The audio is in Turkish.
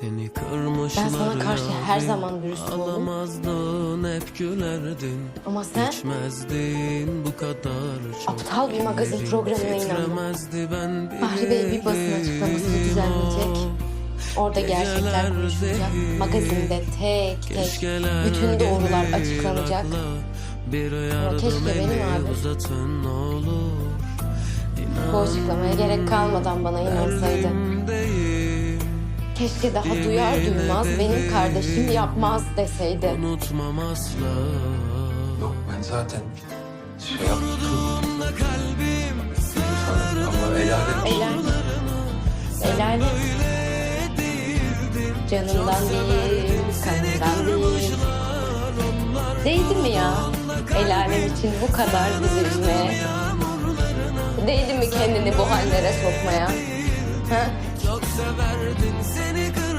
Seni kırmışlar Ben sana karşı her yarim. zaman oğlum. Alamazdın hep gülerdin Ama sen İçmezdin bu kadar çok Aptal bir magazin programına inandın. ben Bahri Bey bir basın açıklaması bilirdim düzenleyecek. o. orada gerçekler konuşulacak. Magazinde tek tek bütün doğrular açıklanacak. yardım keşke benim abi. Bu açıklamaya gerek kalmadan bana inansaydı. Keşke daha duyar duymaz benim kardeşim yapmaz deseydi. Unutmam asla Yok ben zaten şey yaptım ama el alem El alem. El alem. öyle değildim Canımdan değil, kanımdan değil. Değdi mi ya? El alem için bu kadar bizi üzmeye? Değdi mi kendini bu hallere sokmaya? Ha? Severdin seni kır